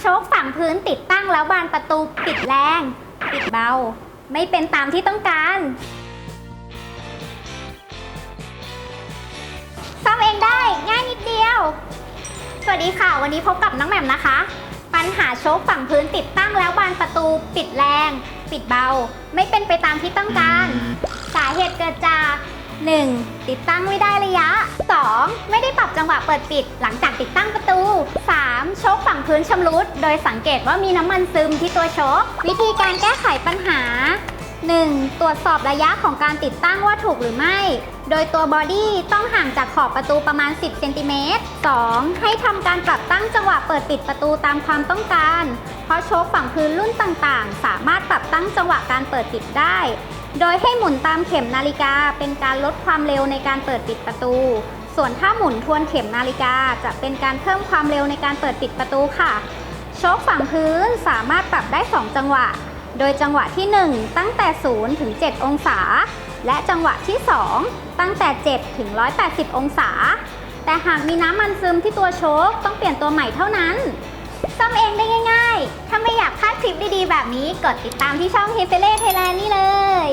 โชคฝั่งพื้นติดตั้งแล้วบานประตูปิดแรง ปิดเบา ไม่เป็นตามที่ต้องการซ่อมเองได้ง่ายนิดเดียว สวัสดีค่ะ วันนี้พบกับน้องแหม่มนะคะ ปัญหาโชคฝั่งพื้นติดตั้งแล้วบานประตูปิดแรง ปิดเบา ไม่เป็นไปตามที่ต้องการ สาเหตุเกิดจาก 1. ติดตั้งไม่ได้ระยะ 2. ไม่ได้ปรับจังหวะเปิดปิดหลังจากติดตั้งประตู 3. โชคฝั่งพื้นชำรุด โดยสังเกตว่ามีน้ำมันซึมที่ตัวโชควิธีการแก้ไขปัญหา 1. ตรวจสอบระยะของการติดตั้งว่าถูกหรือไม่ โดยตัวบอดี้ต้องห่างจากขอบประตูประมาณ 10 เซนติเมตร 2. ให้ทำการปรับตั้งจังหวะเปิดปิดประตูตามความต้องการ เพราะโชคฝั่งพื้นรุ่นต่างๆ สามารถปรับตั้งจังหวะการเปิดปิดได้ โดยให้หมุนตามเข็มนาฬิกาเป็นการลดความเร็วในการเปิดปิดประตู ส่วนถ้าหมุนทวนเข็มนาฬิกาจะเป็นการเพิ่มความเร็วในการเปิดปิดประตูค่ะ โชคฝั่งพื้นสามารถปรับได้ 2 จังหวะ โดยจังหวะที่ 1 ตั้งแต่ 0 ถึง 7 องศา และจังหวะที่ 2 ตั้งแต่ 7 ถึง 180 องศา แต่หากมีน้ำมันซึมที่ตัวโชคต้องเปลี่ยนตัวใหม่เท่านั้นซ่อมเองได้ง่าย ๆ ถ้าไม่อยากพลาดคลิปดีๆ แบบนี้ กดติดตามที่ช่อง h e f e l e Thailand นี่เลย